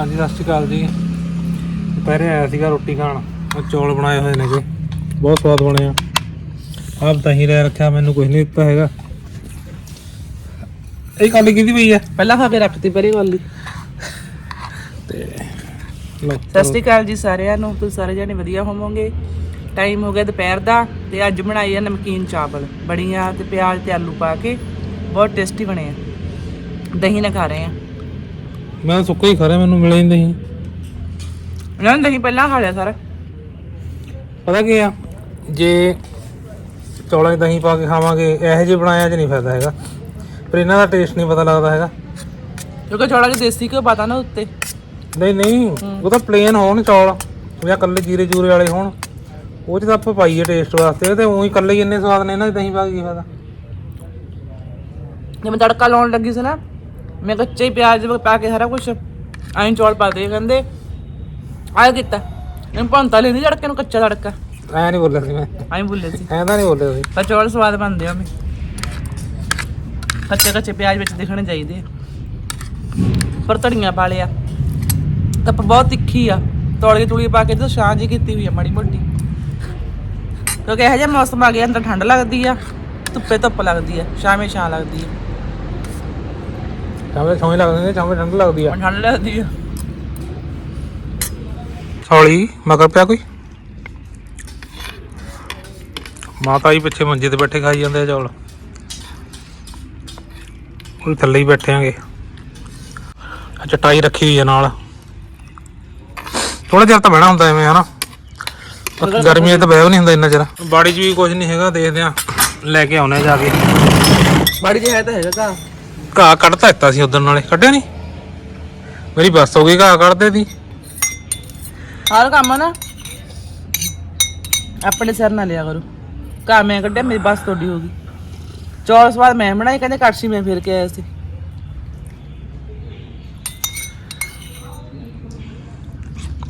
ਹਾਂਜੀ ਸਤਿ ਸ਼੍ਰੀ ਅਕਾਲ ਜੀ। ਦੁਪਹਿਰੇ ਆਇਆ ਸੀਗਾ ਰੋਟੀ ਖਾਣ। ਉਹ ਚੌਲ ਬਣਾਏ ਹੋਏ ਨੇਗੇ ਬਹੁਤ ਸਵਾਦ ਬਣੇ ਆ। ਆਪ ਦਹੀਂ ਲੈ ਰੱਖਿਆ ਮੈਨੂੰ ਕੁਝ ਨਹੀਂ ਦਿੱਤਾ ਹੈਗਾ। ਇਹ ਕਾਲੀ ਕਿਹਦੀ ਪਈ ਹੈ ਪਹਿਲਾਂ ਖਾ ਕੇ ਰੱਖਤੀ ਪਰੇ ਵਾਲੀ ਤੇ ਲਓ ਸਤਿ ਸ਼੍ਰੀ ਅਕਾਲ ਜੀ ਸਾਰਿਆਂ ਨੂੰ। ਤੁਸੀਂ ਸਾਰੇ ਜਣੇ ਵਧੀਆ ਹੋਵੋਗੇ। ਟਾਈਮ ਹੋ ਗਿਆ ਦੁਪਹਿਰ ਦਾ ਤੇ ਅੱਜ ਬਣਾਈ ਆ ਨਮਕੀਨ ਚਾਵਲ। ਬੜੀਆਂ ਤੇ ਪਿਆਜ਼ ਤੇ ਆਲੂ ਪਾ ਕੇ। ਬਹੁਤ ਟੇਸਟੀ ਬਣੇ ਆ। ਦਹੀਂ ਨਾਲ ਖਾ ਰਹੇ ਆ। ਮੈਂ ਸੁੱਕਾ ਹੀ ਖਾ ਰਿਹਾ ਮੈਨੂੰ ਮਿਲਿਆ ਹੀ ਨਹੀਂ। ਇਹਨਾਂ ਨੇ ਦਹੀਂ ਪਹਿਲਾਂ ਖਾ ਲਿਆ ਸਾਰਾ। ਪਤਾ ਕੀ ਆ? ਜੇ ਚੌਲਾਂ 'ਚ ਦਹੀਂ ਪਾ ਕੇ ਖਾਵਾਂਗੇ ਇਹੋ ਜਿਹੇ ਬਣਾਇਆ ਚ ਨਹੀਂ ਫਾਇਦਾ ਹੈਗਾ। ਪਰ ਇਹਨਾਂ ਦਾ ਟੇਸਟ ਨਹੀਂ ਪਤਾ ਲੱਗਦਾ ਹੈਗਾ। ਕਿਉਂਕਿ ਥੋੜਾ ਜਿਹਾ ਦੇਸੀ ਘਿਓ ਪਤਾ ਨਾ ਉੱਤੇ। ਨਹੀਂ ਨਹੀਂ ਉਹ ਤਾਂ ਪਲੇਨ ਹੋਣ ਚੌਲ ਜਾਂ ਕੱਲੇ ਜੀਰੇ ਜੂਰੇ ਵਾਲੇ ਹੋਣ। ਉਹ ਚ ਤਾਂ ਆਪਾਂ ਪਾਈਏ ਟੇਸਟ ਵਾਸਤੇ ਤੇ ਉਹੀ ਕੱਲੇ ਹੀ ਇੰਨੇ ਸਵਾਦ ਨੇ ਇਹਨਾਂ ਦੇ ਦਹੀਂ ਪਾ ਕੇ ਕੀ ਫਾਇਦਾ? ਜੇ ਮੈਂ ਤੜਕਾ ਲਾਉਣ ਲੱਗੀ ਸੀ ਨਾ ਮੈਂ ਕੱਚੇ ਹੀ ਪਿਆਜ਼ ਪਾ ਕੇ ਸਾਰਾ ਕੁਝ ਐਂ ਚੌਲ ਪਾ ਦੇ ਕਹਿੰਦੇ। ਆਇਆ ਕੀਤਾ। ਮੈਂ ਭੰਤਾ ਲੈਂਦੀ ਤੜਕੇ ਨੂੰ ਕੱਚਾ ਤੜਕਾ। ਐ ਨਹੀਂ ਬੋਲਿਆ ਸੀ ਮੈਂ। ਐਂ ਬੁੱਲੇ ਸੀ। ਐਂ ਤਾਂ ਨਹੀਂ ਬੋਲਿਆ ਸੀ। ਪਰ ਚੌਲ ਸਵਾਦ ਬਣਦੇ ਆ ਮੈਂ ਕੱਚੇ ਕੱਚੇ ਪਿਆਜ਼ ਵਿੱਚ ਦਿਖਣੇ ਚਾਹੀਦੇ ਆ। ਪਰ ਧੜੀਆਂ ਪਾ ਲਿਆ। ਕੱਪ ਬਹੁਤ ਤਿੱਖੀ ਆ। ਤੌਲੀ ਤੁਲੀ ਪਾ ਕੇ ਤੇ ਛਾਂ ਜੀ ਕੀਤੀ ਹੋਈ ਆ ਮਾੜੀ ਮੋਟੀ। ਕਿਉਂਕਿ ਇਹੋ ਜਿਹਾ ਮੌਸਮ ਆ ਗਿਆ ਅੰਦਰ ਠੰਡ ਲੱਗਦੀ ਆ ਧੁੱਪੇ ਧੁੱਪ ਲੱਗਦੀ ਆ ਸ਼ਾਮੇ ਛਾਂ ਲੱਗਦੀ ਆ। ਚਾਵੇਂ ਸੌਂ ਲੱਗਦੇ ਨੇ ਚਾਵੇਂ ਠੰਡ ਲੱਗਦੀ ਆ। ਠੰਡ ਲੱਗਦੀ ਆ। ਸੌਲੀ ਮਗਰ ਪਿਆ ਕੋਈ? ਮਾਤਾ ਜੀ ਪਿੱਛੇ ਮੰਜੇ ਤੇ ਬੈਠੇ ਖਾਈ ਜਾਂਦੇ ਆ ਚੌਲ। ਕੋਈ ਥੱਲੇ ਹੀ ਬੈਠੇ ਆਂਗੇ। ਚਟਾਈ ਰੱਖੀ ਹੋਈ ਆ ਨਾਲ। ਥੋੜਾ ਜਿਹਾ ਤਾਂ ਬਹਿਣਾ ਹੁੰਦਾ ਐਵੇਂ ਹਨਾ? ਗਰਮੀ 'ਚ ਤਾਂ ਬਹਿ ਨਹੀਂ ਹੁੰਦਾ ਇੰਨਾ ਚਿਰ। ਬਾੜੀ 'ਚ ਵੀ ਕੁਝ ਨਹੀਂ ਹੈਗਾ ਦੇਖਦੇ ਆ। ਲੈ ਕੇ ਆਉਨੇ ਜਾ ਕੇ। ਬਾੜੀ ਜੇ ਹੈ ਤਾਂ ਹੈਗਾ ਘਾਹ ਘਾਹ ਕੱਢਤਾ ਦਿੱਤਾ ਸੀ ਉਦੋਂ ਨਾਲੇ ਕੱਢਿਆ ਨਹੀਂ ਮੇਰੀ ਬੱਸ ਹੋ ਗਈ ਘਾਹ ਕੱਢਦੇ ਦੀ। ਹਰ ਕੰਮ ਨਾ ਆਪਣੇ ਸਿਰ ਨਾਲ ਲਿਆ ਕਰੋ। ਘਾਹ ਮੈਂ ਕੱਢਿਆ ਮੇਰੀ ਬਸ ਤੁਹਾਡੀ ਹੋ ਗਈ। ਚੌਲ ਸਵਾਦ ਮੈਂ ਬਣਾਏ ਕਹਿੰਦੇ ਕੜਛੀ ਮੈਂ ਫੇਰ ਕੇ ਆਇਆ ਸੀ।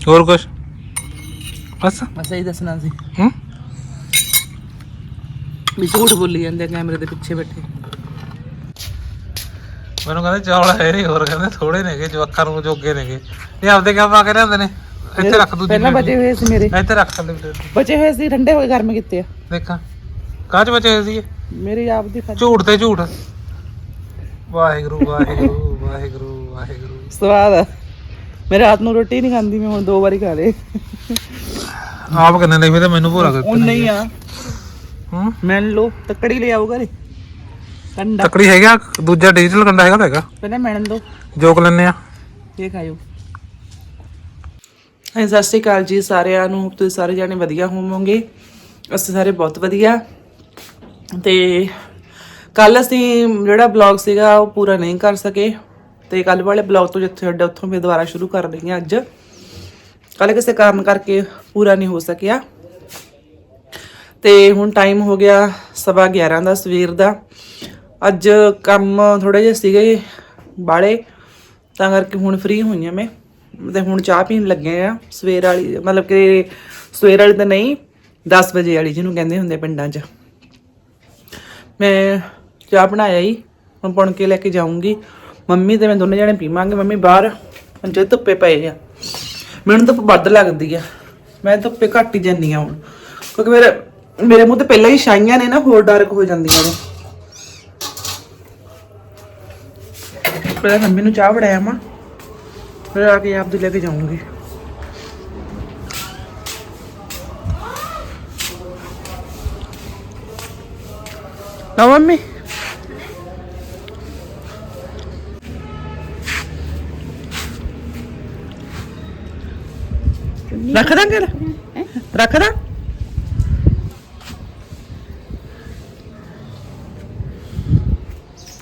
ਹੋਰ ਕੁਝ ਬਸ। ਮੈਂ ਸਹੀ ਦੱਸਣਾ ਸੀ। ਹੂੰ? ਵੀ ਝੂਠ ਬੋਲੀ ਜਾਂਦੇ ਕੈਮਰੇ ਦੇ ਪਿੱਛੇ ਬੈਠੇ। ਮੈਨੂੰ ਕਹਿੰਦੇ ਚੌਲ ਹੈ ਨਹੀਂ ਹੋਰ ਕਹਿੰਦੇ ਥੋੜੇ ਨੇਗੇ ਜੋ ਅੱਖਾਂ ਨੂੰ ਜੋਗੇ ਨੇਗੇ। ਇਹ ਆਪਦੇ ਕਿਉਂ ਪਾ ਕੇ ਲਿਆਉਂਦੇ ਨੇ ਇੱਥੇ ਰੱਖ ਦੂਜੀ ਪਹਿਲਾਂ ਬਚੇ ਹੋਏ ਸੀ ਮੇਰੇ। ਇੱਥੇ ਰੱਖ ਥੱਲੇ ਪਲੇਟ ਬਚੇ ਹੋਏ ਸੀ ਠੰਡੇ ਹੋਏ ਗਰਮ ਕੀਤੇ ਆ। ਦੇਖਾਂ ਕਾਹ ਚ ਬਚੇ ਹੋਏ ਸੀ? ਮੇਰੀ ਆਪ ਦੀ। ਝੂਠ ਤੇ ਝੂਠ। ਵਾਹਿਗੁਰੂ ਵਾਹਿਗੁਰੂ ਵਾਹਿਗੁਰੂ ਵਾਹਿਗੁਰੂ। ਸਵਾਦ ਆ। ਮੈਂ ਰਾਤ ਨੂੰ ਰੋਟੀ ਨਹੀਂ ਖਾਂਦੀ ਮੈਂ ਹੁਣ ਦੋ ਵਾਰੀ ਖਾ ਲੇ ਆਪ ਕਿੰਨੇ ਨੇ ਫਿਰ ਮੈਨੂੰ ਭੋਰਾ ਕਰ ਉਹ ਨਹੀਂ ਆ। ਹੂੰ? ਮੈਂ ਲੋ ਤੱਕੜੀ ਲੈ ਆਓ ਘਰੇ। ਕੰਡਾ। ਤਕੜੀ ਹੈਗਾ ਦੂਜਾ ਡਿਜੀਟਲ ਕੰਡਾ ਹੈਗਾ ਤਾਂ ਹੈਗਾ। ਪਹਿਲਾਂ ਮੈਣਨ ਦੋ। ਜੋਕ ਲੈਨੇ ਆ। ਇਹ ਖਾਇਓ। ਹਾਂ ਸਤਿ ਸ਼੍ਰੀ ਅਕਾਲ ਜੀ ਸਾਰਿਆਂ ਨੂੰ। ਤੁਸੀਂ ਸਾਰੇ ਜਾਣੇ ਵਧੀਆ ਹੋਵੋਗੇ। ਅਸੀਂ ਸਾਰੇ ਬਹੁਤ ਵਧੀਆ। ਤੇ ਕੱਲ ਅਸੀਂ ਜਿਹੜਾ ਬਲੌਗ ਸੀਗਾ ਉਹ ਪੂਰਾ ਨਹੀਂ ਕਰ ਸਕੇ। ਤੇ ਕੱਲ ਵਾਲੇ ਬਲੌਗ ਤੋਂ ਜਿੱਥੇ ਛੱਡਿਆ ਉੱਥੋਂ ਮੈਂ ਦੁਬਾਰਾ ਸ਼ੁਰੂ ਕਰ ਰਹੀ ਹਾਂ ਅੱਜ। ਕੱਲ ਕਿਸੇ ਕਾਰਨ ਕਰਕੇ ਪੂਰਾ ਨਹੀਂ ਹੋ ਸਕਿਆ। ਤੇ ਹੁਣ ਟਾਈਮ ਹੋ ਗਿਆ ਸਵਾ 11 ਦਾ ਸਵੇਰ ਦਾ। ਅੱਜ ਕੰਮ ਥੋੜੇ ਜਿਹੇ ਸੀਗੇ ਬਾਲੇ ਤਾਂ ਕਰਕੇ ਹੁਣ ਫ੍ਰੀ ਹੋਈ ਹਾਂ ਮੈਂ, ਤੇ ਹੁਣ ਚਾਹ ਪੀਣ ਲੱਗੇ ਆ ਸਵੇਰ ਵਾਲੀ, ਮਤਲਬ ਕਿ ਸਵੇਰ ਵਾਲੀ ਤਾਂ ਨਹੀਂ 10 ਵਜੇ ਵਾਲੀ ਜਿਹਨੂੰ ਕਹਿੰਦੇ ਹੁੰਦੇ ਪਿੰਡਾਂ 'ਚ। ਮੈਂ ਚਾਹ ਬਣਾਇਆ ਹੀ ਹੁਣ ਪੁਣ ਕੇ ਲੈ ਕੇ ਜਾਊਂਗੀ। ਮੰਮੀ ਤੇ ਮੈਂ ਦੋਨੇ ਜਣੇ ਪੀਵਾਂਗੇ, ਮੰਮੀ ਬਾਹਰ ਪੰਜੇ ਧੁੱਪੇ ਪਏ ਆ। ਮੈਨੂੰ ਧੁੱਪ ਵੱਧ ਲੱਗਦੀ ਆ, ਮੈਂ ਧੁੱਪੇ ਘੱਟ ਹੀ ਜਾਂਦੀ ਆ ਹੁਣ, ਕਿਉਂਕਿ ਮੇਰੇ ਮੇਰੇ ਮੂੰਹ ਤੇ ਪਹਿਲਾਂ ਹੀ ਛਾਈਆਂ ਨੇ ਨਾ, ਹੋਰ ਡਾਰਕ ਹੋ ਜਾਂਦੀਆਂ ਨੇ। ਪਹਿਲਾਂ ਮੰਮੀ ਨੂੰ ਚਾਹ ਫੜਾਇਆ ਮਾਂ। ਫਿਰ ਆ ਕੇ ਆਪ ਦੀ ਲੈ ਕੇ ਜਾਊਂਗੀ। ਨਾ ਮੰਮੀ। ਰੱਖ ਦਾਂਗੇ ਰੱਖ ਦਾਂ?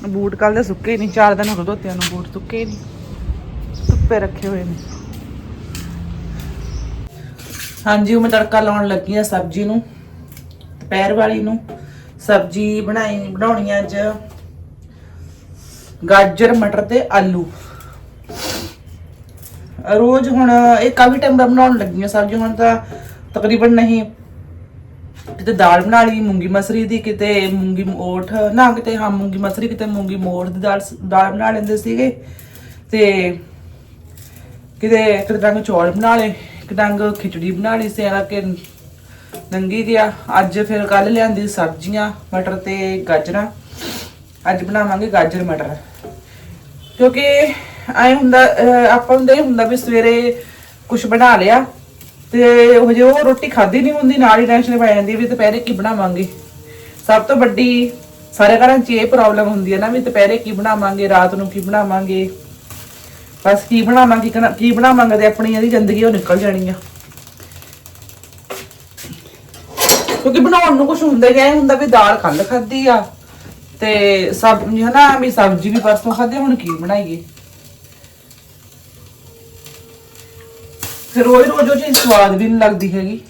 ਬੂਟ ਕੱਲ ਦੇ ਸੁੱਕੇ ਨਹੀਂ, ਚਾਰ ਦਿਨ ਹੋ ਗਏ ਧੋਤਿਆਂ ਨੂੰ ਬੂਟ ਸੁੱਕੇ ਨਹੀਂ, ਧੁੱਪੇ ਰੱਖੇ ਹੋਏ ਨੇ। ਹਾਂਜੀ, ਉਹ ਮੈਂ ਤੜਕਾ ਲਾਉਣ ਲੱਗੀ ਆ ਸਬਜ਼ੀ ਨੂੰ, ਦੁਪਹਿਰ ਵਾਲੀ ਨੂੰ। ਸਬਜ਼ੀ ਬਣਾਈ, ਬਣਾਉਣੀ ਅੱਜ ਗਾਜਰ, ਮਟਰ ਤੇ ਆਲੂ। ਰੋਜ਼ ਹੁਣ ਇਹ ਕਾਫੀ ਟਾਈਮ ਦਾ ਬਣਾਉਣ ਲੱਗੀ ਆ ਸਬਜ਼ੀ, ਹੁਣ ਤਾਂ ਤਕਰੀਬਨ ਨਹੀਂ ਕਿਤੇ ਦਾਲ ਬਣਾ ਲਈ, ਮੂੰਗੀ ਮਸਰੀ ਦੀ ਕਿਤੇ ਮੂੰਗੀ ਮੋਠ ਨਾ ਕਿਤੇ ਹਾਂ, ਮੂੰਗੀ ਮਸਰੀ, ਕਿਤੇ ਮੂੰਗੀ ਮੋਠ ਦੀ ਦਾਲ ਦਾਲ ਬਣਾ ਲੈਂਦੇ ਸੀਗੇ। ਤੇ ਕਿਤੇ ਇੱਕ ਡੰਗ ਚੌਲ ਬਣਾ ਲਏ ਇੱਕ ਡੰਗ ਖਿਚੜੀ ਬਣਾ ਲਈ ਸੀ ਆ ਕਿ ਨੰਗੀ ਗਿਆ। ਅੱਜ ਫਿਰ ਕੱਲ ਲਿਆਂਦੀ ਸਬਜ਼ੀਆਂ, ਮਟਰ ਤੇ ਗਾਜਰਾਂ। ਅੱਜ ਬਣਾਵਾਂਗੇ ਗਾਜਰ, ਮਟਰ। ਕਿਉਂਕਿ ਐ ਹੁੰਦਾ ਆਪਾਂ ਨੂੰ ਇਹ ਹੁੰਦਾ ਵੀ ਸਵੇਰੇ ਕੁਝ ਬਣਾ ਲਿਆ। ਤੇ ਉਹ ਜੇ ਉਹ ਰੋਟੀ ਖਾਦੀ ਨਹੀਂ ਹੁੰਦੀ, ਨਾਲ ਹੀ ਟੈਨਸ਼ਨ ਪੈ ਜਾਂਦੀ ਵੀ ਦੁਪਹਿਰੇ ਕੀ ਬਣਾਵਾਂਗੇ। ਸਭ ਤੋਂ ਵੱਡੀ ਸਾਰੇ ਘਰਾਂ 'ਚ ਇਹ ਪ੍ਰੋਬਲਮ ਹੁੰਦੀ ਹੈ ਨਾ ਵੀ ਦੁਪਹਿਰੇ ਕੀ ਬਣਾਵਾਂਗੇ, ਰਾਤ ਨੂੰ ਕੀ ਬਣਾਵਾਂਗੇ। ਬਸ ਕੀ ਬਣਾਵਾਂਗੇ ਕੀ ਬਣਾਵਾਂਗੇ ਤੇ ਆਪਣੀ ਇਹਦੀ ਜ਼ਿੰਦਗੀ ਉਹ ਨਿਕਲ ਜਾਣੀ ਆ। ਕਿਉਂਕਿ ਬਣਾਉਣ ਨੂੰ ਕੁਝ ਹੁੰਦਾ ਹੀ ਐ ਹੁੰਦਾ ਵੀ ਦਾਲ ਕੱਲ ਖਾਦੀ ਆ ਤੇ ਸਬਜ਼ੀ ਹਨਾ, ਵੀ ਸਬਜ਼ੀ ਵੀ ਪਰਸੋਂ ਖਾਦੀ ਹੁਣ ਕੀ ਬਣਾਈਏ। ਫਿਰ ਰੋਜ਼ ਰੋਜ਼ ਉਹ ਚੀਜ਼ ਸਵਾਦ ਵੀ ਨਹੀਂ ਲੱਗਦੀ ਹੈਗੀ।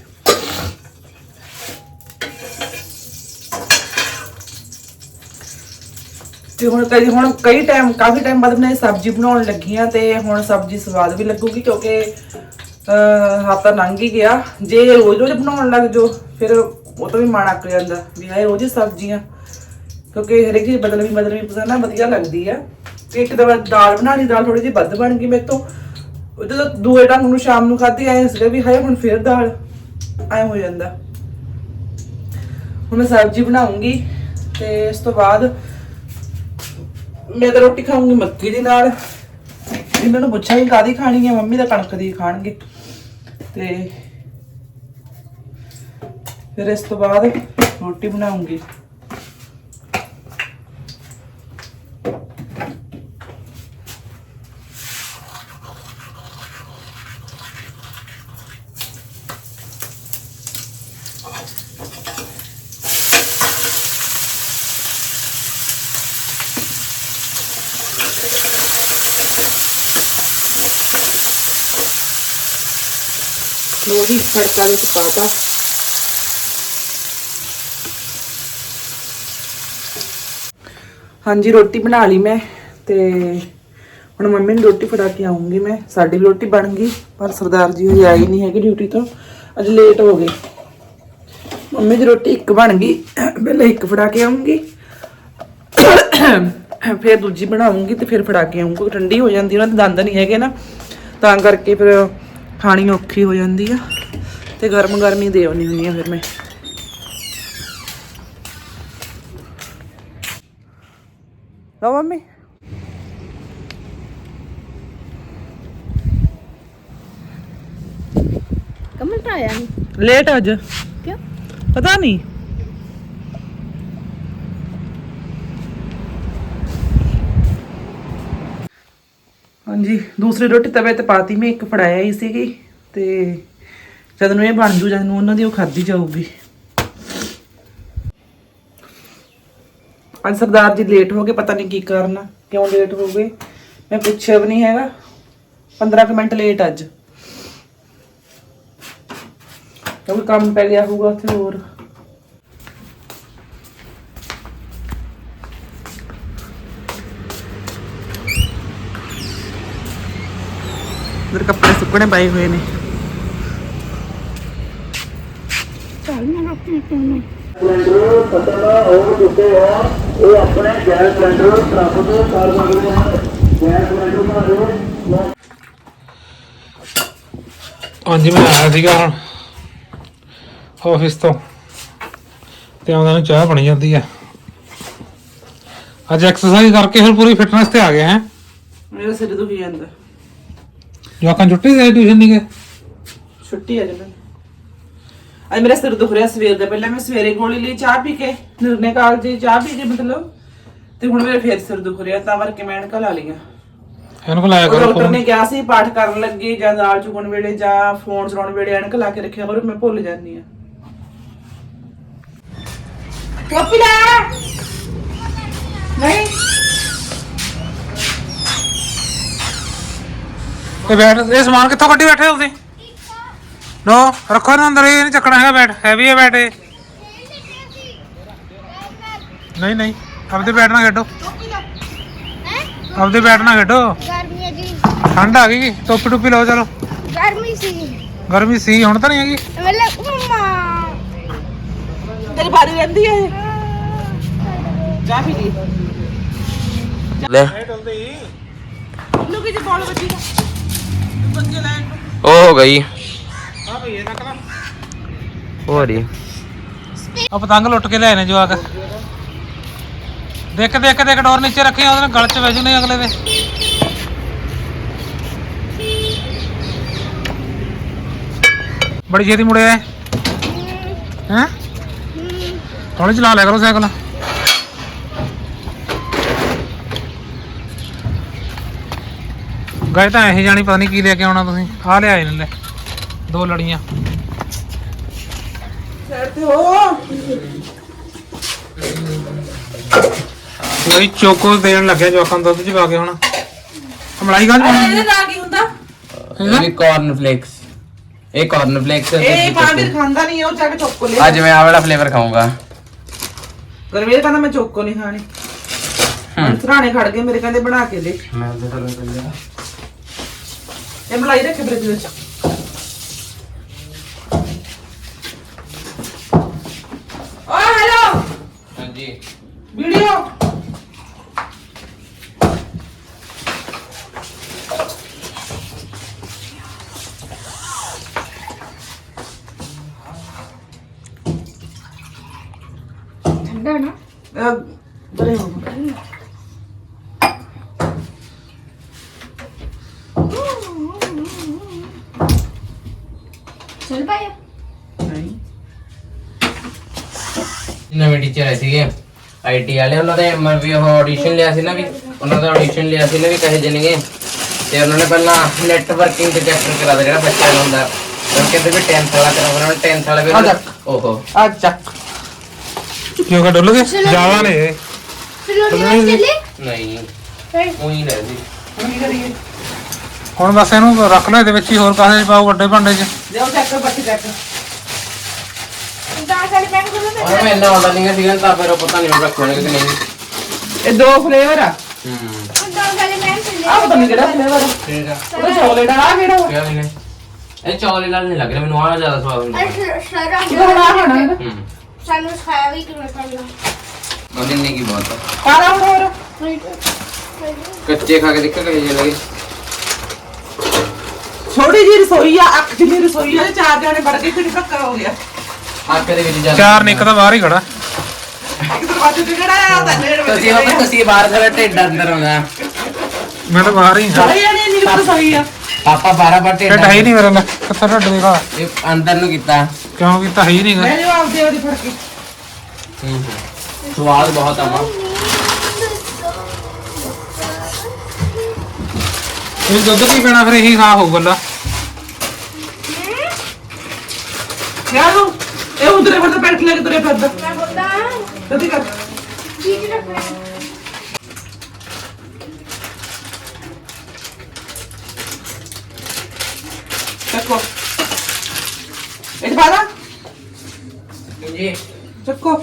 ਤੇ ਹੁਣ ਕਈ ਹੁਣ ਕਈ ਟਾਈਮ, ਕਾਫੀ ਟਾਈਮ ਬਾਅਦ ਮੈਂ ਸਬਜ਼ੀ ਬਣਾਉਣ ਲੱਗੀ ਆ ਤੇ ਹੁਣ ਸਬਜ਼ੀ ਸਵਾਦ ਵੀ ਲੱਗੂਗੀ ਕਿਉਂਕਿ, ਅਹ ਹਫ਼ਤਾ ਲੰਘ ਹੀ ਗਿਆ। ਜੇ ਰੋਜ਼ ਰੋਜ਼ ਬਣਾਉਣ ਲੱਗ ਜੋ ਫਿਰ ਉਹ ਤੋਂ ਵੀ ਮਨ ਅੱਕ ਜਾਂਦਾ ਵੀ ਹਾਏ, ਰੋਜ਼ ਸਬਜ਼ੀਆਂ। ਕਿਉਂਕਿ ਹਰੇਕ ਚੀਜ਼ ਬਦਲਵੀਂ ਬਦਲਵੀਂ ਪਸੰਦ ਨਾ ਵਧੀਆ ਲੱਗਦੀ ਆ। ਤੇ ਇੱਕ ਦਵਾ ਦਾਲ ਬਣਾਣੀ ਦਾਲ ਥੋੜੀ ਜਿਹੀ ਵੱਧ ਬਣ ਗਈ ਮੇਰੇ ਤੋਂ। ਉਹ ਜਦੋਂ ਦੂਏ ਢੰਗ ਨੂੰ ਸ਼ਾਮ ਨੂੰ ਖਾਧੀ ਆਏ ਸੀਗਾ ਵੀ ਹਾਏ, ਹੁਣ ਫੇਰ ਦਾਲ। ਐ ਹੋ ਜਾਂਦਾ। ਹੁਣ ਮੈਂ ਸਬਜ਼ੀ ਬਣਾਉਂਗੀ ਤੇ ਇਸ ਤੋਂ ਬਾਅਦ ਮੈਂ ਤਾਂ ਰੋਟੀ ਖਾਊਂਗੀ ਮੱਕੀ ਦੇ ਨਾਲ। ਇਹਨਾਂ ਨੂੰ ਪੁੱਛਾਂਗੀ ਕਾਦੀ ਖਾਣੀ ਹੈ ਮੰਮੀ ਤਾਂ ਕਣਕ ਦੀ ਖਾਣਗੇ। ਤੇ ਫਿਰ ਇਸ ਤੋਂ ਬਾਅਦ ਰੋਟੀ ਬਣਾਉਂਗੀ। ਲੋ ਜੀ ਤੜਕਾ ਵਿੱਚ ਪਾਤਾ ਹਾਂਜੀ, ਰੋਟੀ ਬਣਾ ਲਈ ਮੈਂ ਤੇ ਹੁਣ ਮੰਮੀ ਨੂੰ ਰੋਟੀ ਫੜਾ ਕੇ ਆਉਂਗੀ ਮੈਂ। ਸਾਡੀ ਰੋਟੀ ਬਣ ਗਈ, ਪਰ ਸਰਦਾਰ ਜੀ ਹਜੇ ਆਈ ਨਹੀਂ ਹੈਗੀ ਡਿਊਟੀ ਤੋਂ। ਅੱਜ ਲੇਟ ਹੋ ਗਏ। ਮੰਮੀ ਦੀ ਰੋਟੀ ਇੱਕ ਬਣ ਗਈ, ਪਹਿਲਾਂ ਇੱਕ ਫੜਾ ਕੇ ਆਉਂਗੀ ਫਿਰ ਦੂਜੀ ਬਣਾਉਂਗੀ ਤੇ ਫਿਰ ਫੜਾ ਕੇ ਆਉਂਗੀ ਠੰਡੀ ਹੋ ਜਾਂਦੀ, ਉਹਨਾਂ ਦੇ ਦੰਦ ਨਹੀਂ ਹੈਗੇ ਨਾ। ਤਾਂ ਕਰਕੇ ਫਿਰ ਖਾਣੀ ਔਖੀ ਹੋ ਜਾਂਦੀ ਆ ਤੇ ਗਰਮ ਗਰਮ ਦੇ ਆਉਣੀ ਹੁੰਦੀ ਆ ਫਿਰ ਮੈਂ। ਲਓ ਮੰਮੀ। ਕਮਲ ਤਾਂ ਆਇਆ ਨਹੀਂ ਲੇਟ ਅੱਜ। ਕਿਉਂ? ਪਤਾ ਨਹੀਂ ਹਾਂਜੀ, ਦੂਸਰੀ ਰੋਟੀ ਤਵੇ ਤੇ ਪਾਤੀ, ਮੈਂ ਇੱਕ ਫੜਾਇਆ ਹੀ ਸੀਗੀ ਤੇ ਜਦ ਨੂੰ ਇਹ ਬਣ ਜੂ, ਜਦ ਨੂੰ ਉਹਨਾਂ ਦੀ ਉਹ ਖਾਧੀ ਜਾਊਗੀ। ਅੱਜ ਸਰਦਾਰ ਜੀ ਲੇਟ ਹੋ ਗਏ, ਪਤਾ ਨਹੀਂ ਕੀ ਕਰਨਾ ਕਿਉਂ ਲੇਟ ਹੋ ਗਏ? ਮੈਂ ਪੁੱਛਿਆ ਵੀ ਨਹੀਂ ਹੈਗਾ। 15 ਕੁ ਮਿੰਟ ਲੇਟ ਅੱਜ। ਕਿਉਂਕਿ ਕੰਮ ਪੈ ਗਿਆ ਹੋਊਗਾ ਉੱਥੇ ਹੋਰ। ਮੇਰੇ ਕੱਪੜੇ ਸੁੱਕਣੇ ਪਏ ਹੋਏ ਨੇ। ਸਿਲੰਡਰ ਖਤਮ ਹੋ ਚੁੱਕੇ ਆ ਉਹ ਆਪਣੇ ਗੈਸ ਸਿਲੰਡਰ ਪ੍ਰਾਪਤ ਕਰ ਸਕਦੇ ਹਨ ਗੈਸ ਸਿਲੰਡਰ ਤੁਹਾਨੂੰ ਹਾਂਜੀ ਮੈਂ ਆਇਆ ਸੀਗਾ ਹੁਣ ਆਫਿਸ ਤੋਂ ਤੇ ਆਉਂਦਾ ਨੂੰ ਚਾਹ ਬਣੀ ਜਾਂਦੀ ਆ। ਅੱਜ ਐਕਸਰਸਾਈਜ਼ ਕਰਕੇ ਫਿਰ ਪੂਰੀ ਫਿਟਨੈਸ ਤੇ ਆ ਗਏ ਹੈ। ਮੇਰਾ ਸਿਰ ਦੁਖੀ ਜਾਂਦਾ। ਜਵਾਕਾਂ ਛੁੱਟੀ ਦੇ ਟਿਊਸ਼ਨ ਨਹੀਂ ਗਏ ਛੁੱਟੀ ਆ ਜਮਨ ਅੱਜ ਮੇਰਾ ਸਿਰ ਦੁਖ ਰਿਹਾ ਸਵੇਰ ਦਾ ਪਹਿਲਾਂ ਮੈਂ ਸਵੇਰੇ ਗੋਲੀ ਲਈ ਚਾਹ ਪੀ ਕੇ ਨਿਰਨੇ ਕਾਲਜ ਚਾਹ ਪੀ ਕੇ ਮਤਲਬ ਤੇ ਹੁਣ ਮੇਰੇ ਫੇਰ ਸਿਰ ਦੁਖ ਰਿਹਾ ਤਾਂ ਕਰਕੇ ਮੈਂ ਐਨਕਾਂ ਲਾ ਲਈਆਂ। ਇਹਨੂੰ ਕੋਲ ਆਇਆ ਉਹ ਕਰੋ ਡਾਕਟਰ ਨੇ ਕਿਹਾ ਸੀ ਪਾਠ ਕਰਨ ਲੱਗੇ ਜਾਂ ਦਾਲ ਚੁਗਣ ਵੇਲੇ ਜਾਂ ਫੋਨ ਚਲਾਉਣ ਵੇਲੇ ਐਨਕ ਲਾ ਕੇ ਰੱਖਿਆ ਕਰੋ ਮੈਂ ਭੁੱਲ ਜਾਂਦੀ ਆ ਕਾਪੀ ਲੈ ਨਹੀਂ। ਇਹ ਬੈਠ ਇਹ ਸਮਾਨ ਕਿੱਥੋਂ ਕੱਢੀ ਬੈਠੇ ਹੋ ਤੁਸੀਂ? ਨੋ ਰੱਖੋ ਇਹਨੂੰ ਅੰਦਰ ਇਹ ਨਹੀਂ ਚੱਕਣਾ ਹੈਗਾ ਬੈਠ ਹੈਵੀ ਹੈ ਬੈਠ ਇਹ। ਨਹੀਂ ਨਹੀਂ ਆਪਦੇ ਬੈਠ ਨਾ ਖੇਡੋ। ਆਪਦੇ ਬੈਠ ਨਾ ਖੇਡੋ। ਗਰਮੀ ਹੈ ਜੀ ਠੰਡ ਆ ਗਈ ਟੋਪੀ ਟੋਪੀ ਲਓ ਚਲੋ। ਗਰਮੀ ਸੀ ਗਰਮੀ ਸੀ ਹੁਣ ਤਾਂ ਨਹੀਂ ਹੈਗੀ। ਮਤਲਬ ਮਮਾ ਤੇਰੀ ਬਾਰੀ ਰਹਿੰਦੀ ਹੈ ਚਾਹ ਪੀ ਲਈ ਲੈ। ਲੁਕੀ ਜੀ ਬੋਲ ਵੱਜੀ ਨੂੰ। ਉਹ ਹੋ ਗਈ। ਆ ਭਈ ਇਹ ਨਕਲਾ ਹੋ ਰਹੀ ਆ ਪਤੰਗ ਲੁੱਟ ਕੇ ਲਿਆਏ ਨੇ ਜਵਾਕ। ਦੇਖ ਦੇਖ ਦੇਖ ਡੋਰ ਨੀਚੇ ਰੱਖੀ ਆ, ਉਹਦੇ ਨਾਲ ਗਲ ਚ ਵਜੂ ਨੇ ਅਗਲੇ ਦੇ। ਬੜੀ ਛੇਤੀ ਮੁੜਿਆ ਹੈ ਹੈਂ? ਹੌਲੀ ਚਲਾ ਲਿਆ ਕਰੋ ਸਾਈਕਲ। ਗਏ ਤਾਂ ਇਹ ਜਾਣੀ ਪਤਾ ਨਹੀਂ ਕੀ ਲੈ ਕੇ ਆਉਣਾ ਤੁਸੀਂ। ਆ ਲਿਆਏ ਨੇ ਲੈ ਦੋ ਲੜੀਆਂ। ਸਾਈਡ ਤੇ ਹੋ। ਕੋਈ ਚੋਕੋ ਦੇਣ ਲੱਗਿਆ ਨੂੰ ਦੁੱਧ ਚ ਪਾ ਕੇ ਹੁਣ। ਮਲਾਈ ਅਰੇ ਇਹਦੇ ਨਾਲ ਕੀ ਹੁੰਦਾ? ਇਹ ਵੀ ਕਾਰਨ ਫਲੇਕਸ ਇਹ ਕਾਰਨ ਫਲੇਕਸ ਇਹ ਪਾਣੀ ਖਾਂਦਾ ਨਹੀਂ ਉਹ ਜਾ ਕੇ ਚੋਕੋ ਲੈ ਅੱਜ ਮੈਂ ਆ ਵਾਲਾ ਫਲੇਵਰ ਖਾਊਂਗਾ। ਗਰਮੀਰ ਕਹਿੰਦਾ ਮੈਂ ਚੋਕੋ ਨਹੀਂ ਖਾਣੀ। ਸਰਾਣੇ ਖੜ ਗਏ ਮੇਰੇ ਕਹਿੰਦੇ ਬਣਾ ਕੇ ਦੇ। ਮੈਂ ਤਾਂ ਚਲੋ ਚੱਲਿਆ। ਮਲਾਈ ਰੱਖੇ ਫ੍ਰਿਜ ਵਿੱਚ ਓ ਹੈਲੋ ਹਾਂਜੀ ਵੀਡੀਓ ਠੰਡਾ ਨਾ ਅਹ, ਬੜੇ ਹੋ ਚੱਲ ਪਾਇਆ ਨਹੀਂ ਨਵੇਂ ਟੀਚਰ ਆਏ ਸੀਗੇ ਆਈਟੀ ਵਾਲੇ ਉਹਨਾਂ ਦੇ ਮ- ਵੀ ਉਹ ਆਡੀਸ਼ਨ ਲਿਆ ਸੀ ਨਾ ਵੀ ਉਹਨਾਂ ਦਾ ਆਡੀਸ਼ਨ ਲਿਆ ਸੀ ਨਾ ਵੀ ਕਹੇ ਜਣਗੇ ਤੇ ਉਹਨਾਂ ਨੇ ਪਹਿਲਾਂ ਨੈਟਵਰਕਿੰਗ ਤੇ ਚੈਪਟਰ ਕਰਾ ਦੇ ਜਿਹੜਾ ਬੱਚਿਆਂ ਨੂੰ ਹੁੰਦਾ। ਉਹ ਕਹਿੰਦੇ ਵੀ 10th ਵਾਲਾ ਕਰਾ ਉਹਨਾਂ ਨੇ 10th ਵਾਲਾ ਵੀ। ਓਹੋ। ਆ ਚੱਕ। ਕਿਉਂ ਕਿ ਡੁੱਲ ਗਏ ਜ਼ਿਆਦਾ ਨੇ। ਇਹ। ਫਿਰ ਉਹ ਨਹੀਂ ਚੱਲੇ ਨਹੀਂ ਫਿਰ? ਉਹੀ ਲੈ ਸੀ ਹੁਣ ਕੀ ਕਰੀਏ ਹੁਣ ਬਸ ਇਹਨੂੰ ਰੱਖ ਲਓ ਇਹਦੇ ਵਿੱਚ ਹੀ ਹੋਰ ਕਾਹਦੇ ਚ ਪਾਓ ਵੱਡੇ ਭਾਂਡੇ 'ਚ। ਲਿਓ ਚੱਕ ਬੱਚੇ ਚੱਕ। ਦਾ ਸਾਲੇ ਪੈਨ ਕੋਲ ਤੇ ਉਹਨਾਂ ਮੈਂ ਇੰਨਾ ਆਰਡਰ ਨਹੀਂ ਸੀਗਾ ਤਾਂ ਫਿਰ ਉਹ ਪਤਾ ਨਹੀਂ ਰੱਖੋਣੇ ਕਿ ਨਹੀਂ। ਇਹ ਦੋ ਫਲੇਵਰ ਆ। ਹੂੰ। ਦਾ ਸਾਲੇ ਪੈਨ ਚੱਲੇ ਆ ਪਤਾ ਨਹੀਂ ਕਿਹੜਾ ਫਲੇਵਰ ਆ। ਠੀਕ ਆ। ਉਹਦਾ ਚੋਕਲੇਟ ਆ ਕਿਹੜਾ ਵਾ? ਕਿਹਾ ਮੈਨੇ? ਇਹ ਚੌਲੇ ਨਾਲ ਨਹੀਂ ਲੱਗ ਰਿਹਾ ਮੈਨੂੰ ਆਹ ਜ਼ਿਆਦਾ ਸਵਾਦ ਹੁੰਦਾ। ਅਰੇ ਸ਼ਰਾ ਇਹਦਾ ਹੁਣ ਆ ਖਾਣਾ ਇਹਦਾ ਹੂੰ ਸਾਨੂੰ ਖਾਇਆ ਵੀ ਕਿਵੇਂ ਕਰਨਾ ਉਹਨੇ ਨਹੀਂ ਕੀ ਬਹੁਤ ਆ। ਪਾਰਾ ਹੁਣ ਹੋਰ। ਕੱਚੇ ਖਾ ਕੇ ਦੇਖੋ ਕਹੇ ਜੇ ਲੱਗੇ? ਛੋਟੀ ਜੀ ਰਸੋਈ ਆ ਅੱਖ ਜਿੰਨੀ ਰਸੋਈ ਆ ਤੇ ਚਾਰ ਜਾਣੇ ਵੜ ਕੇ ਕਿਹੜੀ ਧੱਕਾ ਹੋ ਗਿਆ। ਆਕੇ ਦੇ ਵਿੱਚ ਜਾ ਚਾਰ ਨਿੱਕ ਤਾਂ ਬਾਹਰ ਹੀ ਖੜਾ। ਤੁਸੀਂ ਉਹ ਤੁਸੀਂ ਬਾਹਰ ਖੜਾ ਢਿੱਡ ਅੰਦਰ ਆਉਂਦਾ। ਮੈਂ ਤਾਂ ਬਾਹਰ ਹੀ ਪਾਪਾ 12 ਬਾਰ ਢਿੱਡ ਢਿੱਡ ਹੈ ਹੀ ਨਹੀਂ ਮੇਰਾ ਲੈ ਕਿੱਥੇ ਢਿੱਡ ਦੇਗਾ ਇਹ ਅੰਦਰ ਨੂੰ ਕੀਤਾ। ਕਿਉਂ ਕੀਤਾ? ਹੈ ਹੀ ਨਹੀਂ ਗਾ। ਮੈਂ ਜਵਾਬ ਦੇ ਉਹਦੀ ਫੜ ਕੇ। ਸਵਾਦ ਬਹੁਤ ਆਵਾ ਇਹ ਦੁੱਧ ਕੀ ਪੀਣਾ? ਫਿਰ ਇਹੀ ਖਾ ਹੋਊ ਗੱਲਾਂ। ਯਾਰ ਉਹ ਇਹ ਉਧਰੇ ਫੜ ਬੈਠ ਲੈ ਕੇ ਤੁਰੇ ਫਿਰਦਾ ਮੈਂ ਬੋਲਦਾ ਜਲਦੀ ਕਰ ਚੀਜ਼ ਰੱਖਣਾ ਚੱਕੋ ਇਹ ਬਾਦਾ ਜੀ ਚੱਕੋ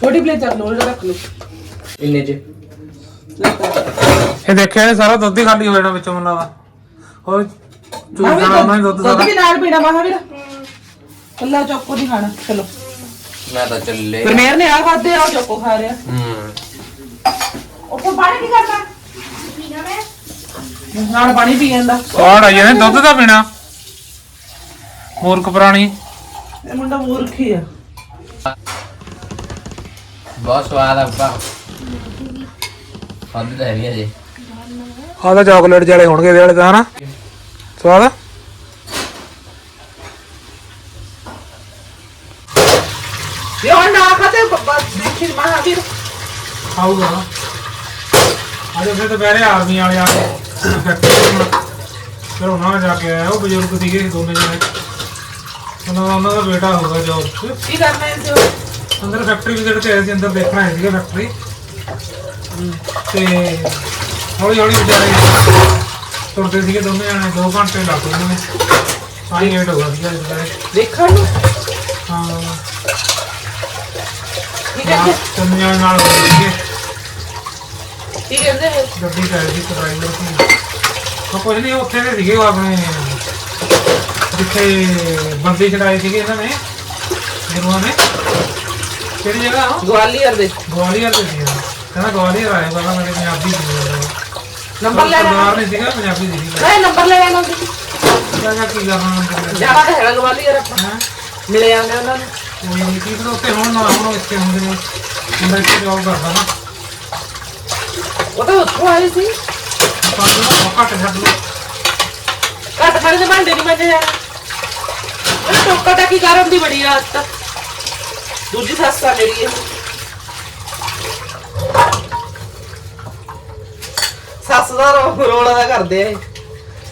ਛੋਟੀ ਪਲੇਟ ਚੱਕ ਲਓ ਰੱਖ ਲਓ ਇੰਨੇ ਚ ਇਹ ਦੇਖਿਆ ਇਹ ਸਾਰਾ ਦੁੱਧ ਹੀ ਖਾਲੀ ਹੋ ਜਾਣਾ ਵਿੱਚੋਂ ਮਨ ਹੋਰ ਚੂਸ ਜਾਣਾ ਉਹਨਾਂ ਹੀ ਦੁੱਧ ਦੁੱਧ ਸਾਰਾ ਵੀ ਨਾਲ ਪੀਣਾ ਮਹਾਵੀਰ ਕੱਲਾ ਚੋਕੋ ਨਹੀਂ ਖਾਣਾ ਚਲੋ। ਮੈਂ ਤਾਂ ਚੱਲੇ। ਫਿਰ ਮੇਰ ਨੇ ਆ ਖਾਦੇ ਆ ਚੋਕੋ ਖਾ ਰਿਹਾ। ਹੂੰ। ਉੱਪਰ ਪਾਣੀ ਕੀ ਕਰਨਾ? ਪੀਣਾ ਮੈਂ। ਨਾਲ ਪਾਣੀ ਪੀ ਜਾਂਦਾ। ਸਵਾਦ ਆਈ ਜਾਂਦੇ ਦੁੱਧ ਦਾ ਪੀਣਾ। ਮੂਰਖ ਪ੍ਰਾਣੀ। ਇਹ ਮੁੰਡਾ ਮੂਰਖ ਹੀ ਆ। ਬਹੁਤ ਸਵਾਦ ਆ ਪਾ ਖਾਦ ਤਾਂ ਹੈਗੀ ਆ ਜੀ ਆਹ ਤਾਂ ਚਾਕਲੇਟ ਵਾਲੇ ਹੋਣਗੇ ਇਹਦੇ ਵਾਲੇ ਤਾਂ ਹਨਾ? ਸਵਾਦ? ਆ? ਇਹ ਹੁਣ ਨਾ ਖਾਤੇ ਬਸ ਦੇਖੀ ਮਹਾਵੀਰ ਆਊਗਾ। ਅਜੇ ਫਿਰ ਦੁਪਹਿਰੇ ਆਰਮੀ ਵਾਲੇ ਆ ਕੇ ਫੈਕਟਰੀ ਫਿਰ ਉਹਨਾਂ ਜਾ ਕੇ ਆਇਆ ਉਹ ਬਜ਼ੁਰਗ ਸੀਗੇ ਦੋਨੇ ਜਣੇ। ਉਹਨਾਂ ਦਾ ਉਹਨਾਂ ਦਾ ਬੇਟਾ ਹੋਊਗਾ ਜੋਬ 'ਚ। ਕੀ ਕਰਨਾ ਹੈ ਇਸ ਅੰਦਰ ਫੈਕਟਰੀ ਵਿਜ਼ਿਟ ਤੇ ਆਏ ਸੀ ਅੰਦਰ ਦੇਖਣਾ ਆਏ ਸੀਗੇ ਫੈਕਟਰੀ ਤੇ ਹੌਲੀ ਹੌਲੀ ਵਿਚਾਰੇ ਤੁਰਦੇ ਸੀਗੇ ਦੋਨੇ ਜਣੇ 2 ਘੰਟੇ ਲੱਗ ਗਏ ਨੇ ਸਾਰੀ ਲੇਟ ਹੋ ਗਿਆ ਸੀਗਾ ਵਿਚਾਰੇ ਦੇਖਣ ਨੂੰ। ਹਾਂ। ਕੀ ਕਹਿੰਦੇ? ਤਿੰਨ ਜਣੇ ਨਾਲ ਹੋ ਗਏ ਸੀਗੇ। ਕੀ ਕਹਿੰਦੇ ਹੈ? ਗੱਡੀ ਕਰ ਦੀ ਡਰਾਈਵਰ ਤੋਂ ਉਹ ਕੁਝ ਨਹੀਂ ਉੱਥੇ ਦੇ ਸੀਗੇ ਉਹ ਆਪਣੇ ਜਿੱਥੇ ਬੰਦੀ ਛਡਾਏ ਸੀਗੇ ਇਹਨਾਂ ਨੇ ਗੁਰੂਆਂ ਨੇ। ਕਿਹੜੀ ਜਗ੍ਹਾ ਗਵਾਲੀਅਰ ਦੇ। ਗਵਾਲੀਅਰ ਦੇ ਸੀ ਕਹਿੰਦਾ ਗਵਾਲੀਅਰ ਆਏ ਪਹਿਲਾਂ ਮੇਰੇ ਪੰਜਾਬੀ ਸੀ ਜਾਂਦਾ ਨੰਬਰ ਲੈ ਸਰਦਾਰ ਨਹੀਂ ਸੀਗਾ ਪੰਜਾਬੀ ਸੀ ਨਹੀਂ ਨੰਬਰ ਲੈ ਲੈਣਾ ਸੀ ਜਗ੍ਹਾ ਕੀ ਕਰਨਾ ਨੰਬਰ ਲੈ ਜਾਣਾ ਤਾਂ ਹੈਗਾ ਗਵਾਲੀਅਰ ਆਪਾਂ। ਹੈਂ? ਮਿਲੇ ਜਾਂਦੇ ਉਹਨਾਂ ਨੂੰ। ਕੋਈ ਨਹੀਂ ਕੀ ਪਤਾ ਉੱਥੇ ਹੁਣ ਨਾ ਹੁਣ ਇੱਥੇ ਹੁੰਦੇ ਨੇ। ਮੁੰਡਾ ਇੱਥੇ ਜੋਬ ਕਰਦਾ ਨਾ। ਉਹ ਤਾਂ ਉੱਥੋਂ ਆਏ ਸੀ। ਆਪਾਂ ਨੂੰ ਘੱਟ ਛੱਡ ਲਓ। ਘੱਟ ਖਾਣੇ ਦੇ ਭਾਂਡੇ ਨਹੀਂ ਮੰਜੇ ਜਾਣਾ। ਉਹ ਟੋਕਾ ਟਾਕੀ ਕਰਨ ਦੀ ਬੜੀ ਆਦਤ। ਦੂਜੀ ਸੱਸ ਆ ਮੇਰੀ ਇਹ। ਸੱਸ ਦਾ ਰੋ- ਰੋਲਾ ਦਾ ਕਰਦੇ ਆ ਇਹ।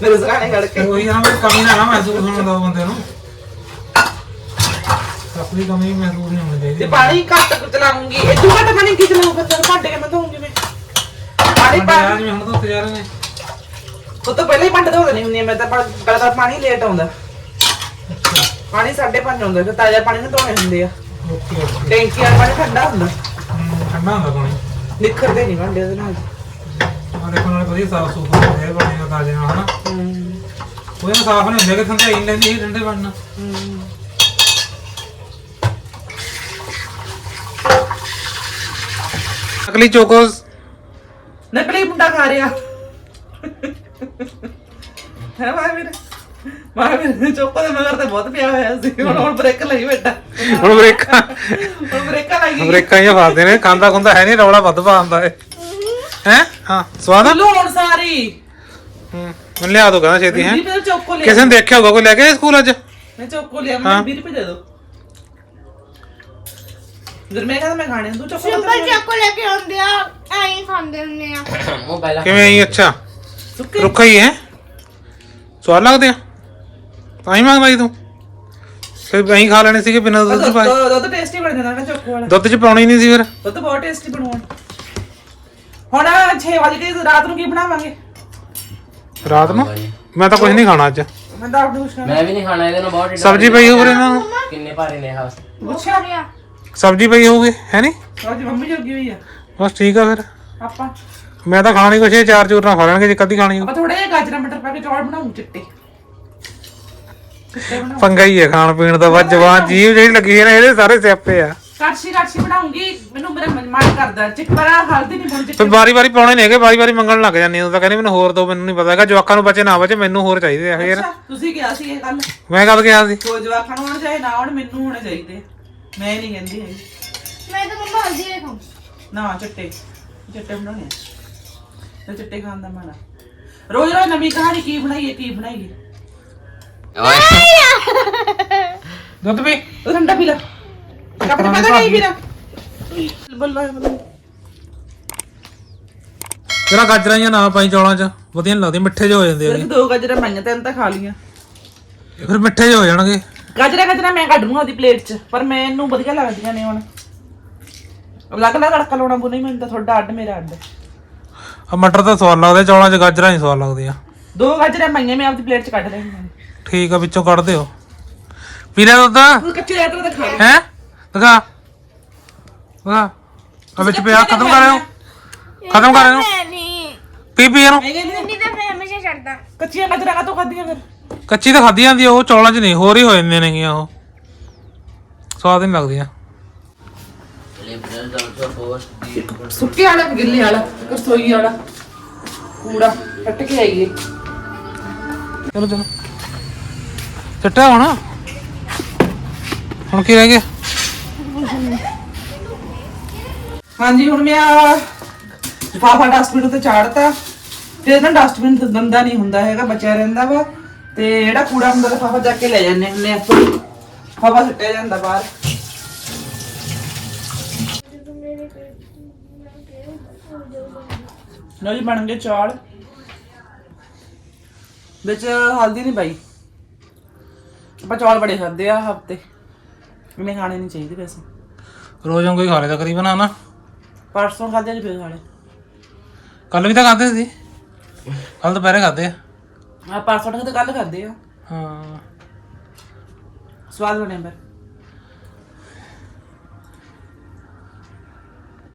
ਮੇਰੇ ਸਰਾਣੇ ਖੜ ਕੇ। ਉਹੀ ਨਾ ਵੀ ਕਮੀ ਨਾ ਨਾ ਮਹਿਸੂਸ ਹੋਣ ਦੋ ਬੰਦੇ ਨੂੰ। ਆਪਣੀ ਕਮੀ ਮਹਿਸੂਸ ਨਹੀਂ ਹੋਣੀ ਤੇ ਚਾਹੀਦੀ ਪਾਣੀ ਘੱਟ ਚਲਾਉਂਗੀ। ਇਹ ਤੂੰ ਘੱਟ ਪਾਣੀ ਕੀ ਚਲਾਉਂ ਫਿਰ? ਤੈਨੂੰ ਭਾਂਡੇ ਕਿਵੇਂ ਧੋਉਂਗੀ ਮੈਂ? ਪਾਣੀ ਪਾ। ਅੱਜ ਮੈਂ ਹੁਣ ਤੋਂ ਰਹੇ ਨੇ। ਉਹ ਤੋਂ ਪਹਿਲਾਂ ਹੀ ਭਾਂਡੇ ਧੋ ਦੇਣੀ ਹੁੰਦੀ। ਮੈਂ ਤਾਂ ਪਾ- ਪਹਿਲਾਂ ਤਾਂ ਪਾਣੀ ਲੇਟ ਆਉਂਦਾ। ਪਾਣੀ 5:30 ਆਉਂਦਾ। ਫਿਰ ਤਾਜ਼ਾ ਪਾਣੀ ਨਾਲ ਧੋਣੇ ਹੁੰਦੇ ਆ। Okay okay. ਟੈਂਕੀ ਵਾਲਾ ਪਾਣੀ ਠੰਡਾ ਹੁੰਦਾ। ਠੰਡਾ ਹੁੰਦਾ ਪਾਣੀ। ਨਿਖਰਦੇ ਨਹੀਂ ਭਾਂਡੇ ਉਹਦੇ ਨਾਲੇ। ਵਧੀਆ ਸਾਫ਼ ਸੁਥਰਾ ਹੁੰਦਾ ਹੈ ਪਾਣੀ ਦਾ ਤਾਜ਼ੇ ਨਾਲ ਹਨਾ ਉਹਦੇ ਨਾਲ ਸਾਫ਼ ਨਹੀਂ ਹੁੰਦੇ ਕਿ ਠੰਡੇ ਹੀ ਲੈਂਦੀ ਠੰਡੇ ਨਾਲ। ਅਗਲੀ ਚੋਕੋਸ। ਨਕਲੀ ਮੁੰਡਾ ਖਾ ਰਿਹਾ। ਹੈ ਮਾਂ ਵੀਰ ਮਾਂ ਵੀਰ ਚੋਕੋ ਦੇ ਮਗਰ ਤੇ ਬਹੁਤ ਪਿਆ ਹੋਇਆ ਸੀ। ਹੁਣ ਹੁਣ ਬ੍ਰੇਕ ਲਈ ਬੈਠਾ। ਹੁਣ ਬ੍ਰੇਕਾਂ। ਹੁਣ ਬ੍ਰੇਕਾਂ ਲੱਗੀ ਬ੍ਰੇਕਾਂ ਹੀ ਫਸਦੇ ਨੇ ਖਾਂਦਾ ਖੁੰਦਾ ਹੈ ਨਹੀਂ ਰੌਲਾ ਵੱਧ ਪਾਉਂਦਾ ਹੈ। ਹੈ? ਹਾਂ। ਸਵਾਦ ਆ? ਲੂਣ ਸਾਰੀ। ਹੂੰ ਮੈਨੂੰ ਲਿਆ ਦੋ ਕਹਿੰਦਾ ਛੇਤੀ ਹੈ। ਵੀਹ ਰੁਪਏ ਦਾ ਚੋਕੋ ਲਿਆ। ਕਿਸੇ ਨੇ ਦੇਖਿਆ ਹੋਗਾ ਕੋਈ ਲੈ ਕੇ ਆਇਆ ਸਕੂਲ ਅੱਜ? ਮੈਂ ਚੋਕੋ ਲਿਆ ਮੈਨੂੰ 20 ਰੁਪਏ ਦੇ ਦੋ। ਜਦ ਮੈਂ ਕਹਿੰਦਾ ਮੈਂ ਖਾਣੇ ਤੂੰ ਚੋਕੋ ਸਿੰਪਲ ਚਾਕੂ ਲੈ ਕੇ ਆਉਂਦੇ ਆ ਐਂ ਖਾਂਦੇ ਹੁੰਦੇ ਆ। ਉਹ ਪਹਿਲਾਂ ਕਿਵੇਂ ਆਈ ਅੱਛਾ। ਸੁੱਕੇ। ਰੁੱਖਾ ਹੀ ਹੈ? ਸਵਾਦ ਲੱਗਦੇ ਆ? ਤਾਂ ਹੀ ਮੰਗਦਾ ਸੀ ਤੂੰ। ਫਿਰ ਅਸੀਂ ਖਾ ਲੈਣੇ ਸੀਗੇ ਬਿਨਾਂ ਦੁੱਧ ਚ ਪਾਏ। ਦੁੱਧ ਦੁੱਧ ਟੇਸਟੀ ਬਣ ਜਾਂਦਾ ਨਾ ਚੋਕੋ ਵਾਲਾ। ਦੁੱਧ ਚ ਪਾਉਣੀ ਨਹੀਂ ਸੀ ਫਿਰ। ਦੁੱਧ ਬਹੁਤ ਟੇਸਟੀ ਬਣਾਉਣ ਹੁਣ 6 ਵਜੇ ਕੇ ਰਾਤ ਨੂੰ ਕੀ ਬਣਾਵਾਂਗੇ? ਰਾਤ ਨੂੰ? ਮੈਂ ਤਾਂ ਕੁਝ ਨਹੀਂ ਖਾਣਾ ਅੱਜ। ਮੈਂ ਤਾਂ ਆਪਣੀ ਮੁਸ਼ਕਲ ਮੈਂ ਵੀ ਨਹੀਂ ਖਾਣਾ ਇਹਦੇ ਨਾਲ ਬਹੁਤ ਢਿੱਡ ਸਬਜ਼ੀ ਪਈ ਹੋਵੇ ਇਹਨਾਂ ਨੂੰ? ਕਿੰਨੇ ਭਾਰੇ ਨੇ ਆਹ ਪੁੱਛਿਆ ਰਿਹਾ ਸਬਜ਼ੀ ਪਈ ਹੋਊਗੀ ਹੈ ਨਹੀਂ ਅੱਜ ਮੰਮੀ ਜੋਗੀ ਹੋਈ ਆ। ਬਸ ਠੀਕ ਆ ਫਿਰ। ਆਪਾਂ ਮੈਂ ਤਾਂ ਖਾਣੀ ਕੁਛ ਇਹ ਚਾਰ ਚੂਰ ਨਾ ਖਾ ਲੈਣਗੇ ਜੇ ਕਦੀ ਖਾਣੀ ਹੋਊ। ਆਪਾਂ ਥੋੜੇ ਜਿਹਾ ਗਾਜਰਾਂ ਮਟਰ ਪਾ ਕੇ ਚੌਲ ਬਣਾਉਂ ਚਿੱਟੇ। ਚਿੱਟੇ ਬਣਾਉਂ ਪੰਗਾ ਹੀ ਹੈ ਖਾਣ ਪੀਣ ਦਾ ਬਸ ਜਵਾਨ ਜੀਵ ਜਿਹੜੀ ਲੱਗੀ ਹੈ ਨਾ ਇਹਦੇ ਸਾਰੇ ਸਿਆਪੇ ਆ। ਕਾੜਛੀ ਕਾੜਛੀ ਬਣਾਉਂਗੀ। ਮੈਨੂੰ ਮੇਰਾ ਮਨ ਮਨ ਕਰਦਾ ਆਹ ਹਲਦੀ ਨਹੀਂ ਬਣ ਫਿਰ ਚਿੱਟੇ ਵਾਰੀ ਵਾਰੀ ਪਾਉਣੇ ਨੇ ਹੈਗੇ ਵਾਰੀ ਵਾਰੀ ਮੰਗਣ ਲੱਗ ਜਾਂਦੀ ਉਹ ਤਾਂ ਕਹਿੰਦੀ ਮੈਨੂੰ ਹੋਰ ਦੋ ਮੈਨੂੰ ਨਹੀਂ ਪਤਾ ਹੈਗਾ। ਜਵਾਕਾਂ ਨੂੰ ਬਚੇ ਨਾ ਬਚੇ ਮੈਨੂੰ ਹੋਰ ਚਾਹੀਦੇ ਆ ਫੇਰ। ਤੁਸੀਂ ਕਿਹਾ ਸੀ ਇਹ ਕੱਲ ਮੈਂ ਕਦ ਗਿਆ ਸੀ। ਕੋਈ ਜਵਾਕਾਂ ਨੂੰ ਹੋਣ ਚਾਹੇ ਨਾ ਹੋਣ ਮੈਨੂੰ ਹੋਣੇ ਚਾਹੀਦੇ। ਮੈਂ ਨਹੀਂ ਕਹਿੰਦੀ ਹੈਗੀ। ਮੈਂ ਤਾਂ ਮੰਮਾ ਹਲਦੀ ਦੇ ਖਾਂ ਨਾ ਚਿੱਟੇ। ਚਿੱਟੇ ਬਣਾਉਣੇ ਆ। ਤੇ ਚਿੱਟੇ ਖਾਣ ਦਾ ਮਨ ਆ ਰੋਜ਼ ਰੋਜ਼ ਨਵੀਂ ਕਹਾਣੀ ਕੀ ਬਣਾਈਏ ਕੀ ਬਣਾਈਏ? ਦੁੱਧ ਵੀ ਉਹ ਠੰਡਾ ਪੀ ਲੈ। ਪੀਣਾ ਬੱਲਾ ਬੱਲਾ ਜਿਹੜਾ ਗਾਜਰਾਂ ਜਾਂ ਨਾ ਪਾਈ ਚੌਲਾਂ 'ਚ ਵਧੀਆ ਨਹੀਂ ਲੱਗਦੇ ਮਿੱਠੇ ਜਿਹੇ ਹੋ ਜਾਂਦੇ ਸਿਰਫ ਦੋ ਗਾਜਰਾਂ ਪਾਈਆਂ ਤੈਨੂੰ ਤਾਂ ਖਾ ਲੀਆਂ ਆ ਫਿਰ ਮਿੱਠੇ ਜਿਹੇ ਹੋ ਜਾਣਗੇ। ਗਾਜਰਾਂ ਗਾਜਰਾਂ ਮੈਂ ਕੱਢ ਲੂੰਗਾ ਉਹਦੀ ਪਲੇਟ 'ਚ ਪਰ ਮੈਨੂੰ ਵਧੀਆ ਲੱਗਦੀਆਂ ਨੇ ਹੁਣ। ਅਲੱਗ ਅਲੱਗ ਤੜਕਾ ਲਾਉਣਾ ਬੁ ਨਹੀਂ ਮੈਨੂੰ ਤਾਂ ਤੁਹਾਡਾ ਅੱਡ ਮੇਰਾ ਅੱਡ। ਆ ਮਟਰ ਤਾਂ ਸਵਾਦ ਲੱਗਦੇ ਚੌਲਾਂ 'ਚ ਗਾਜਰਾਂ ਹੀ ਸਵਾਦ ਲੱਗਦੀਆਂ। ਦੋ ਗਾਜਰਾਂ ਪਾਈਆਂ ਮੈਂ ਆਪਦੀ ਪਲੇਟ 'ਚ ਕੱਢ ਲੈਣੀਆਂ ਠੀਕ ਆ ਵਿੱਚੋਂ ਕੱਢ ਦਿਓ। ਪੀ ਲੈ ਦੁੱਧ? ਕੱਚੇ ਰਹਿ ਤਾਂ ਖਾ ਹੈ? ਦਿਖਾ ਦਿਖਾ ਆ ਵਿੱਚ ਪਿਆ ਖਤਮ ਕਰ ਇਹਨੂੰ ਖਤਮ ਕਰ ਇਹਨੂੰ ਮੈਂ ਨਹੀਂ ਪੀ ਪੀ ਇਹਨੂੰ ਨਹੀਂ ਤਾਂ ਮੈਂ ਹਮੇਸ਼ਾ ਛੱਡਦਾ। ਕੱਚੀਆਂ ਗਾਜਰਾਂ ਕਾਤੋਂ ਖਾਧੀਆਂ ਫਿਰ? ਕੱਚੀ ਤਾਂ ਖਾਧੀ ਜਾਂਦੀ ਆ, ਉਹ ਚੌਲਾਂ 'ਚ ਨਹੀਂ ਹੋਰ ਹੀ ਹੋ ਜਾਂਦੀਆਂ ਨੇਗੀਆਂ ਉਹ। ਸਵਾਦ ਨਹੀਂ ਲੱਗਦੀਆਂ। ਲਿਬਰਲ ਆਲਸੋ ਪੋਸਟ ਦੀ ਸੁੱਕੇ ਵਾਲਾ ਕਿ ਗਿੱਲੇ ਵਾਲਾ? ਰਸੋਈ ਵਾਲਾ। ਕੂੜਾ ਕੱਟ ਕੇ ਆਈਏ। ਚਲੋ ਚਲੋ। ਚੱਟਾ ਹੁਣ? ਹੁਣ ਕੀ ਰਹਿ ਗਿਆ? ਹਾਂਜੀ, ਹੁਣ ਮੈਂ ਲਿਫਾਫਾ ਡਸਟਬਿਨ ਉੱਤੇ ਚਾੜਤਾ। ਤੇ ਨਾ ਡਸਟਬਿਨ ਗੰਦਾ ਨਹੀਂ ਹੁੰਦਾ ਹੈਗਾ, ਬਚਿਆ ਰਹਿੰਦਾ ਵਾ। ਤੇ ਜਿਹੜਾ ਕੂੜਾ ਹੁੰਦਾ ਲਿਫਾਫਾ ਚੱਕ ਕੇ ਲੈ ਜਾਂਦੇ ਹੁੰਦੇ ਆਪਾਂ। ਹਵਾ ਸੁੱਟਿਆ ਜਾਂਦਾ ਬਾਹਰ। ਲੋ ਜੀ, ਬਣ ਗਏ ਚੌਲ। ਵਿੱਚ ਹਲਦੀ ਨਹੀਂ ਪਾਈ। ਆਪਾਂ ਚੌਲ ਬੜੇ ਖਾਦੇ ਆ ਹਫ਼ਤੇ। ਇਹਨੇ ਖਾਣੇ ਨਹੀਂ ਚਾਹੀਦੇ ਵੈਸੇ। ਰੋਜ਼ ਵਾਂਗੂ ਹੀ ਖਾ ਲੈਦਾ ਕਰੀਬਨ ਹਨਾ ਪਰਸੋਂ ਖਾਦੇ ਜੀ ਫੇਰ ਖਾਣੇ ਕੱਲ ਵੀ ਤਾਂ ਖਾਦੇ ਸੀ। ਕੱਲ ਦੁਪਹਿਰੇ ਖਾਦੇ ਆ। ਆ ਪਰਸੋਂ ਤਾਂ ਕੱਲ ਖਾਦੇ ਆ। ਹਾਂ। ਸਵਾਦ ਬਣੇ ਪਰ